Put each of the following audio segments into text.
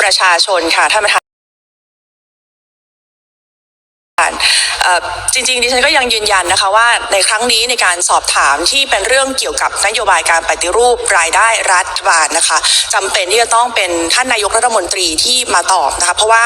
ประชาชนค่ะท่านประธาน จริงๆดิฉันก็ยังยืนยันนะคะว่าในครั้งนี้ในการสอบถามที่เป็นเรื่องเกี่ยวกับนโยบายการปฏิรูปรายได้รัฐบาลนะคะจำเป็นที่จะต้องเป็นท่านนายกรัฐมนตรีที่มาตอบนะคะเพราะว่า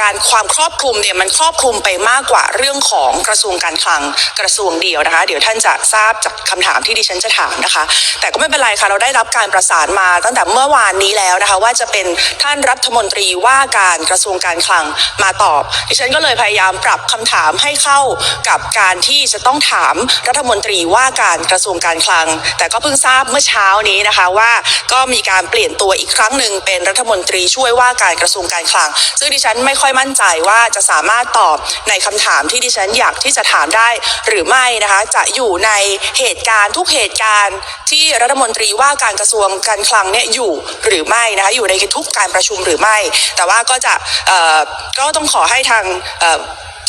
การความครอบคลุมเนี่ยมันครอบคลุมไปมากกว่าเรื่องของกระทรวงการคลังกระทรวงเดียวนะคะ เดี๋ยวท่านจะทราบจากคำถามที่ดิฉันจะถามนะคะ แต่ก็ไม่เป็นไรค่ะเราได้รับการประสานมาตั้งแต่เมื่อวานนี้แล้วนะคะ ว่าจะเป็นท่านรัฐมนตรีว่าการกระทรวงการคลังมาตอบ ดิฉันก็เลยพยายามปรับคำถามให้เข้ากับการที่จะต้องถามรัฐมนตรีว่าการกระทรวงการคลัง แต่ก็เพิ่งทราบเมื่อเช้านี้นะคะว่าก็มีการเปลี่ยนตัวอีกครั้งหนึ่งเป็นรัฐมนตรีช่วยว่าการกระทรวงการคลัง ซึ่งดิฉันไม่ค่อยมั่นใจว่าจะสามารถตอบในคำถามที่ดิฉันอยากที่จะถามได้หรือไม่นะคะ จะอยู่ในเหตุการณ์ทุกเหตุการณ์ที่รัฐมนตรีว่าการกระทรวงการคลังเนี่ยอยู่หรือไม่นะคะอยู่ในทุกการประชุมหรือไม่ แต่ว่าก็จะก็ต้องขอให้ทาง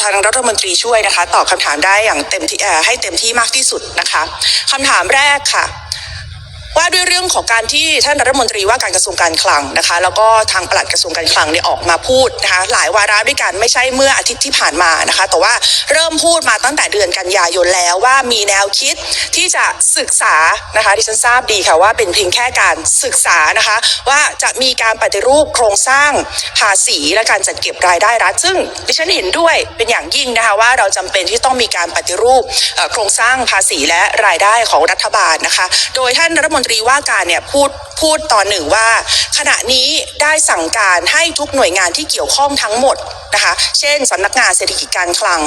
ทางรัฐมนตรีช่วยนะคะ ตอบคำถามได้อย่างเต็มที่ให้เต็มที่มากที่สุดนะคะคำถามแรกค่ะ ว่าด้วยเรื่องของการที่ท่านรัฐมนตรีว่าการกระทรวงการคลังนะคะ แล้วก็ทางปลัดกระทรวงการคลังเนี่ยออกมาพูดนะคะหลายวาระด้วยกันไม่ใช่เมื่ออาทิตย์ที่ผ่านมานะคะ แต่ว่าเริ่มพูดมาตั้งแต่เดือนกันยายนแล้วว่ามีแนวคิดที่จะศึกษานะคะที่ฉันทราบดีค่ะว่าเป็นเพียงแค่การศึกษานะคะ ว่าจะมีการปฏิรูปโครงสร้างภาษีและการจัดเก็บรายได้รัฐซึ่งดิฉันเห็นด้วยเป็นอย่างยิ่งนะคะว่าเราจำเป็นที่ต้องมีการปฏิรูปโครงสร้างภาษีและรายได้ของรัฐบาลนะคะ โดยท่านรัฐมนตรีว่าการเนี่ยพูดพูดตอนหนึ่งว่า ขณะนี้ได้สั่งการให้ทุกหน่วยงานที่เกี่ยวข้องทั้งหมดนะคะเช่นสำนักงานเศรษฐกิจการคลัง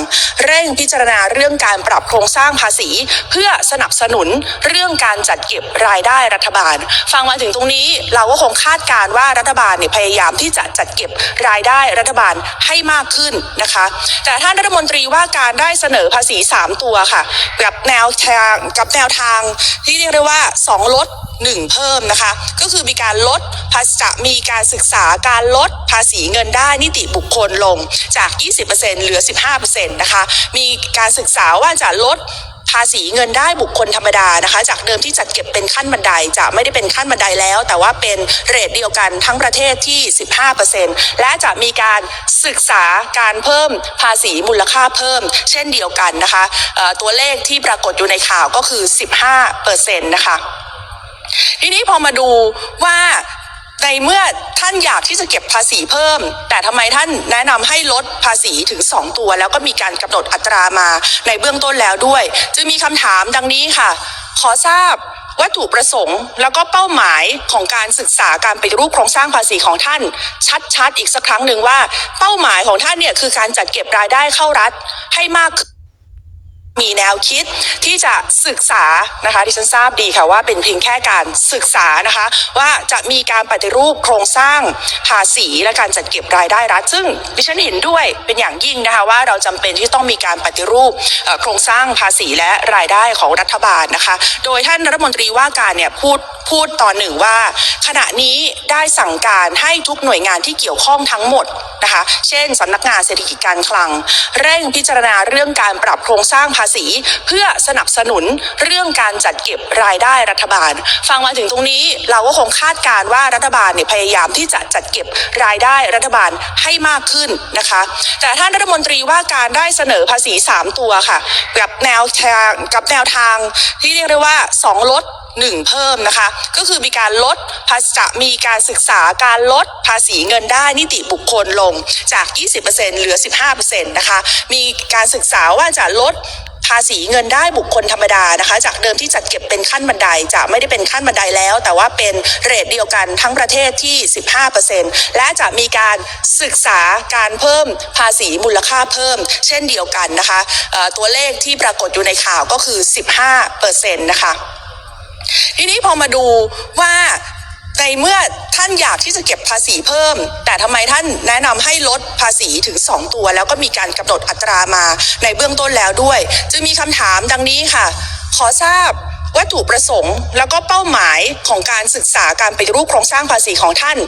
เร่งพิจารณาเรื่องการปรับโครงสร้างภาษี เพื่อสนับสนุนเรื่องการจัดเก็บรายได้รัฐบาล ฟังมาถึงตรงนี้เราก็คงคาดการณ์ว่ารัฐบาลเนี่ยพยายามที่จะจัดเก็บรายได้รัฐบาลให้มากขึ้นนะคะ แต่ท่านรัฐมนตรีว่าการได้เสนอภาษี 3 ตัวค่ะ กับแนวทางกับแนวทางที่เรียกได้ว่า 2 ลดหนึ่งเพิ่มนะคะ ก็คือมีการลดภาษีจะมีการศึกษาการลดภาษีเงินได้นิติบุคคลลงจาก 20%เหลือ 15%นะคะ มีการศึกษาว่าจะลดภาษีเงินได้บุคคลธรรมดานะคะ จากเดิมที่จัดเก็บเป็นขั้นบันไดจะไม่ได้เป็นขั้นบันไดแล้ว แต่ว่าเป็นเรทเดียวกันทั้งประเทศที่ 15%และจะมีการศึกษาการเพิ่มภาษีมูลค่าเพิ่ม เช่นเดียวกันนะคะตัวเลขที่ปรากฏอยู่ในข่าวก็คือ 15%นะคะ ทีนี้พอมาดูว่าในเมื่อท่านอยากที่จะเก็บภาษีเพิ่ม แต่ทำไมท่านแนะนำให้ลดภาษีถึง 2 ตัว แล้วก็มีการกำหนดอัตรามาในเบื้องต้นแล้วด้วย จึงมีคำถามดังนี้ค่ะ ขอทราบวัตถุประสงค์แล้วก็เป้าหมายของการศึกษาการปฏิรูปโครงสร้างภาษีของท่าน ชัดๆอีกสักครั้งหนึ่งว่า เป้าหมายของท่านเนี่ยคือการจัดเก็บรายได้เข้ารัฐให้มากขึ้น มีแนวคิดที่จะศึกษานะคะที่ฉันทราบดีค่ะว่าเป็นเพียงแค่การศึกษานะคะว่าจะมีการปฏิรูปโครงสร้างภาษีและการจัดเก็บรายได้รัฐ ซึ่งดิฉันเห็นด้วยเป็นอย่างยิ่งนะคะว่าเราจำเป็นที่ต้องมีการปฏิรูปโครงสร้างภาษีและรายได้ของรัฐบาลนะคะ โดยท่านรัฐมนตรีว่าการเนี่ยพูดพูดตอนหนึ่งว่า ขณะนี้ได้สั่งการให้ทุกหน่วยงานที่เกี่ยวข้องทั้งหมดนะคะ เช่นสำนักงานเศรษฐกิจการคลัง เร่งพิจารณาเรื่องการปรับโครงสร้างภาษี เพื่อสนับสนุนเรื่องการจัดเก็บรายได้รัฐบาล ฟังมาถึงตรงนี้เราก็คงคาดการณ์ว่ารัฐบาลเนี่ยพยายามที่จะจัดเก็บรายได้รัฐบาลให้มากขึ้นนะคะ แต่ท่านรัฐมนตรีว่าการได้เสนอภาษี 3 ตัวค่ะ กับแนวทางกับแนวทางที่เรียกได้ว่า 2 ลดหนึ่งเพิ่มนะคะ ก็คือมีการลดภาษีจะมีการศึกษาการลดภาษีเงินได้นิติบุคคลลงจาก 20%เหลือ 15%นะคะ มีการศึกษาว่าจะลด ภาษีเงินได้บุคคลธรรมดานะคะ จากเดิมที่จัดเก็บเป็นขั้นบันไดจะไม่ได้เป็นขั้นบันไดแล้ว แต่ว่าเป็นเรทเดียวกันทั้งประเทศที่ 15%และจะมีการศึกษาการเพิ่มภาษีมูลค่าเพิ่ม เช่นเดียวกันนะคะตัวเลขที่ปรากฏอยู่ในข่าวก็คือ 15%นะคะทีนี้พอมาดูว่า ในเมื่อท่านอยากที่จะเก็บภาษีเพิ่ม แต่ทำไมท่านแนะนำให้ลดภาษีถึง 2 ตัว แล้วก็มีการกำหนดอัตรามาในเบื้องต้นแล้วด้วย จึงมีคำถามดังนี้ค่ะ ขอทราบ วัตถุประสงค์ แล้วก็เป้าหมายของการศึกษาการปฏิรูปโครงสร้างภาษีของท่าน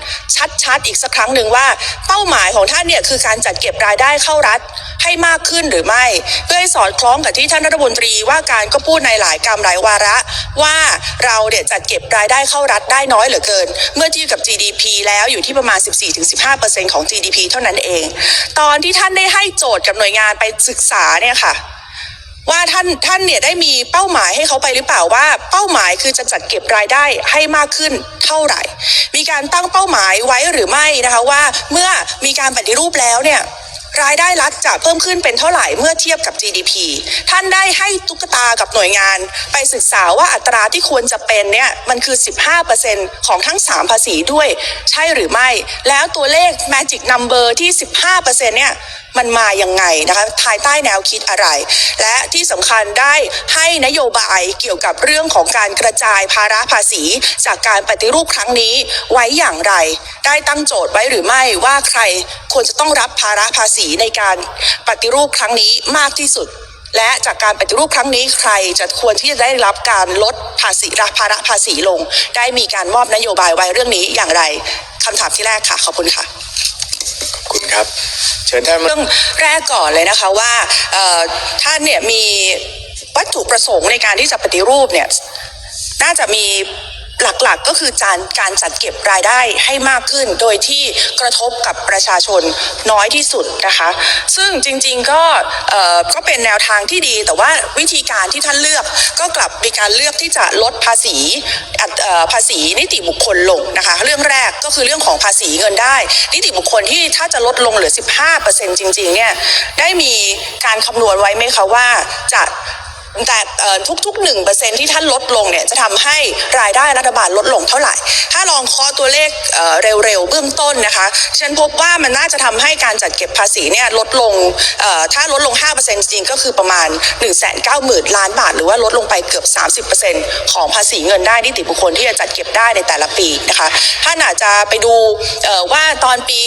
ชัดๆ อีกสักครั้งหนึ่งว่า เป้าหมายของท่านเนี่ยคือการจัดเก็บรายได้เข้ารัฐให้มากขึ้นหรือไม่ เพื่อให้สอดคล้องกับที่ท่านรัฐมนตรีว่าการก็พูดในหลายกรรมหลายวาระ ว่าเราเนี่ยจัดเก็บรายได้เข้ารัฐได้น้อยเหลือเกิน เมื่อเทียบกับ GDP แล้วอยู่ที่ประมาณ 14-15%ของ GDP เท่านั้นเอง ตอนที่ท่านได้ให้โจทย์กับหน่วยงานไปศึกษาเนี่ยค่ะ ว่าท่านท่านเนี่ยได้มีเป้าหมายให้เขาไปหรือเปล่าว่า เป้าหมายคือจะจัดเก็บรายได้ให้มากขึ้นเท่าไหร่ มีการตั้งเป้าหมายไว้หรือไม่นะคะว่าเมื่อมีการปฏิรูปแล้วเนี่ย รายได้รัฐจะเพิ่มขึ้นเป็นเท่าไหร่เมื่อเทียบกับ GDP ท่านได้ให้ตุ๊กตากับหน่วยงาน ไปศึกษาว่าอัตราที่ควรจะเป็นเนี่ยมันคือ 15%ของทั้ง 3 ภาษีด้วย ใช่หรือไม่ แล้วตัวเลข magic number ที่ 15%เนี่ยมันมายังไงนะคะภายใต้แนวคิดอะไร และที่สำคัญได้ให้นโยบายเกี่ยวกับเรื่องของการกระจายภาระภาษี จากการปฏิรูปครั้งนี้ไว้อย่างไร ได้ตั้งโจทย์ไว้หรือไม่ว่าใครควรจะต้องรับภาระภาษีในการปฏิรูปครั้งนี้มากที่สุด และจากการปฏิรูปครั้งนี้ใครจะควรที่จะได้รับการลดภาษีรับภาระภาษีลง ได้มีการมอบนโยบายไว้เรื่องนี้อย่างไรคำถามที่แรกค่ะขอบคุณค่ะขอบคุณครับ เชิญท่านมาเรื่องแรกก่อนเลยนะคะว่าเอ่อท่านเนี่ยมีวัตถุประสงค์ในการที่จะปฏิรูปเนี่ยน่าจะมี หลักๆก็คือการการจัดเก็บรายได้ให้มากขึ้น โดยที่กระทบกับประชาชนน้อยที่สุดนะคะ ซึ่งจริงๆก็ก็เป็นแนวทางที่ดี แต่ว่าวิธีการที่ท่านเลือกก็กลับมีการเลือกที่จะลดภาษีภาษีนิติบุคคลลงนะคะ เรื่องแรกก็คือเรื่องของภาษีเงินได้ นิติบุคคลที่ถ้าจะลดลงเหลือ 15%จริงๆเนี่ยได้มีการคำนวณไว้ไหมคะว่าจะ แต่ทุกๆหนึ่งเปอร์เซ็นที่ท่านลดลงเนี่ยจะทำให้รายได้รัฐบาลลดลงเท่าไหร่ ถ้าลองเคาะตัวเลขเร็วๆเบื้องต้นนะคะฉันพบว่ามันน่าจะทำให้การจัดเก็บภาษีเนี่ยลดลงถ้าลดลง 5%จริงก็คือประมาณ 1 9 0 0 0 0 ล้านบาท หรือว่าลดลงไปเกือบ 30%ของภาษีเงินได้นิติบุคคลที่จะจัดเก็บได้ในแต่ละปีนะคะท่านอาจจะไปดูเอ่อว่าตอนปี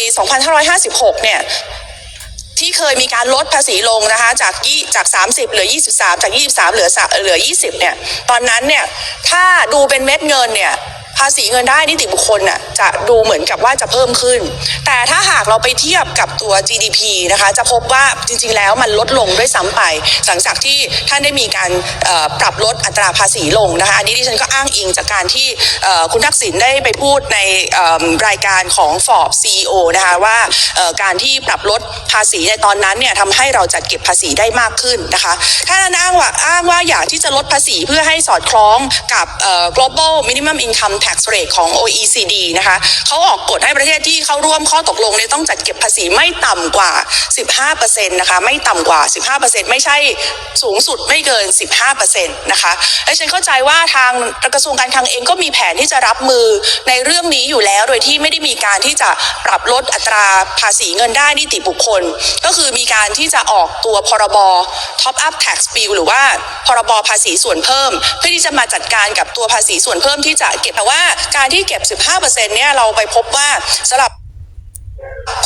2556 เนี่ย ที่เคยมีการลดภาษีลงนะคะจากยี่จาก 30 เหลือ 23 จาก 23 เหลือเหลือ 20 เนี่ย ตอนนั้นเนี่ย ถ้าดูเป็นเม็ดเงินเนี่ย ภาษีเงินได้นิติบุคคลน่ะจะดูเหมือนกับว่าจะเพิ่มขึ้น แต่ถ้าหากเราไปเทียบกับตัว GDP นะคะ จะพบว่าจริงๆ แล้วมันลดลงด้วยซ้ำไปหลังจากที่ท่านได้มีการปรับลดอัตราภาษีลงนะคะ อันนี้ดิฉันก็อ้างอิงจากการที่คุณทักษิณได้ไปพูดในรายการของฟอร์บ CEO นะคะว่าการที่ปรับลดภาษีในตอนนั้นเนี่ยทำให้เราจัดเก็บภาษีได้มากขึ้นนะคะถ้าอ้างว่าอ้างว่าอยากที่จะลดภาษีเพื่อให้สอดคล้องกับ global minimum income tax rate ของ OECD นะคะเขาออกกฎให้ประเทศที่เข้าร่วมข้อตกลงเนี่ยต้องจัดเก็บภาษีไม่ต่ำกว่า 15%นะคะไม่ต่ำกว่า 15%ไม่ใช่สูงสุดไม่เกิน 15%นะคะและฉันเข้าใจว่าทางกระทรวงการคลังเองก็มีแผนที่จะรับมือในเรื่องนี้อยู่แล้ว โดยที่ไม่ได้มีการที่จะปรับลดอัตราภาษีเงินได้นิติบุคคล ก็คือมีการที่จะออกตัวพรบ Top Up Tax Bill หรือว่าพรบภาษีส่วนเพิ่ม เพื่อที่จะมาจัดการกับตัวภาษีส่วนเพิ่มที่จะเก็บแต่ว่าว่าการที่เก็บ 15%เนี่ยเราไปพบว่าสำหรับ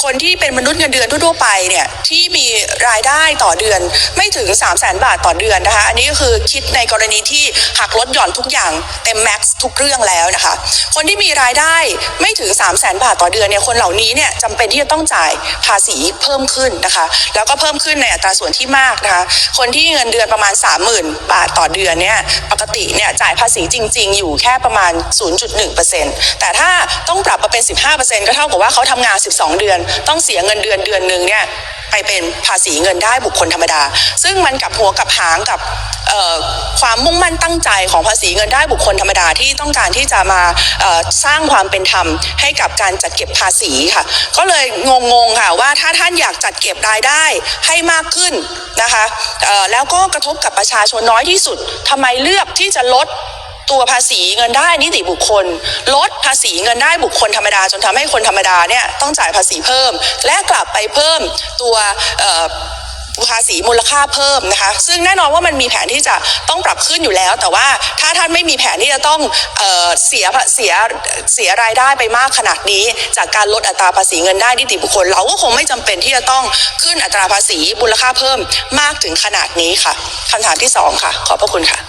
คนที่เป็นมนุษย์เงินเดือนทั่วๆไปเนี่ยที่มีรายได้ต่อเดือนไม่ถึง 3 0 0แสนบาทต่อเดือนนะคะ อันนี้ก็คือคิดในกรณีที่หักลดหย่อนทุกอย่างเต็มแม็กซ์ทุกเรื่องแล้วนะคะ คนที่มีรายได้ไม่ถึง 3 0 0แสนบาทต่อเดือนเนี่ยคนเหล่านี้เนี่ยจำเป็นที่จะต้องจ่ายภาษีเพิ่มขึ้นนะคะ แล้วก็เพิ่มขึ้นในอัตราส่วนที่มากนะคะ คนที่เงินเดือนประมาณ 30,000 บาทต่อเดือนเนี่ยปกติเนี่ยจ่ายภาษีจริง ๆ อยู่แค่ประมาณ 0.1%แต่ถ้าต้องปรับมาเป็น 15%ก็เท่ากับว่าเขาทำงาน 12 เดือนต้องเสียเงินเดือนเดือนหนึ่งเนี่ยไปเป็นภาษีเงินได้บุคคลธรรมดา ซึ่งมันกับหัวกับหางกับความมุ่งมั่นตั้งใจของภาษีเงินได้บุคคลธรรมดาที่ต้องการที่จะมาสร้างความเป็นธรรมให้กับการจัดเก็บภาษีค่ะ ก็เลยงงๆค่ะว่าถ้าท่านอยากจัดเก็บรายได้ให้มากขึ้นนะคะแล้วก็กระทบกับประชาชนน้อยที่สุดทำไมเลือกที่จะลด ตัวภาษีเงินได้นิติบุคคล ลดภาษีเงินได้บุคคลธรรมดา จนทำให้คนธรรมดาเนี่ยต้องจ่ายภาษีเพิ่ม และกลับไปเพิ่มตัวเอ่อภาษีมูลค่าเพิ่มนะคะ ซึ่งแน่นอนว่ามันมีแผนที่จะต้องปรับขึ้นอยู่แล้ว แต่ว่าถ้าท่านไม่มีแผนที่จะต้องเอ่อเสียเสียเสียรายได้ไปมากขนาดนี้ จากการลดอัตราภาษีเงินได้นิติบุคคล เราก็คงไม่จำเป็นที่จะต้องขึ้นอัตราภาษีมูลค่าเพิ่มมากถึงขนาดนี้ค่ะคำถามที่สองค่ะ ขอบพระคุณค่ะ